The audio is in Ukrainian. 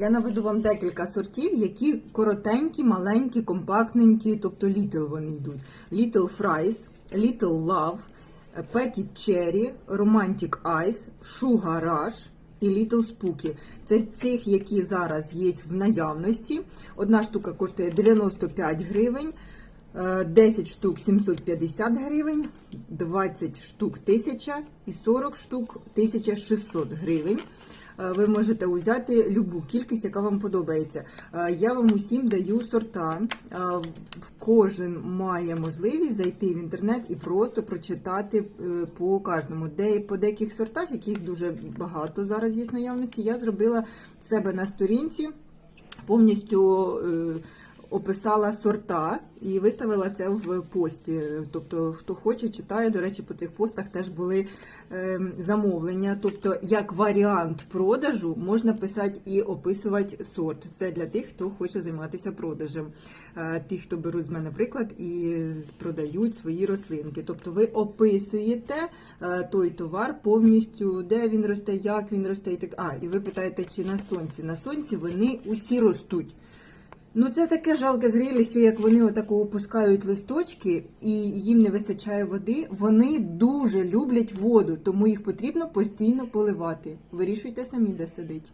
Я наведу вам декілька сортів, які коротенькі, маленькі, компактненькі, тобто Little вони йдуть. Little Fries, Little Love, Petit Cherry, Romantic Ice, Sugar Rush і Little Spooky. Це з цих, які зараз є в наявності. Одна штука коштує 95 гривень. Е, 10 штук 750 гривень, 20 штук 1000 і 40 штук 1600 гривень. Е, Ви можете взяти любу кількість, яка вам подобається. Е, Я вам усім даю сорта. Е, Кожен має можливість зайти в інтернет і просто прочитати по кожному. Де по деяких сортах, яких дуже багато зараз є наявності, я зробила себе на сторінці повністю. Описала сорта і виставила це в пості. Тобто, хто хоче, читає. До речі, по цих постах теж були е, замовлення. Тобто, як варіант продажу можна писати і описувати сорт. Це для тих, хто хоче займатися продажем. Е, Ті, хто беруть з мене приклад і продають свої рослинки. Тобто, ви описуєте е, той товар повністю, де він росте, як він росте, і так. А, і ви питаєте, чи на сонці? На сонці вони усі ростуть. Ну, це таке жалке зрілище, як вони отако опускають листочки і їм не вистачає води. Вони дуже люблять воду, тому їх потрібно постійно поливати. Вирішуйте самі, де сидить.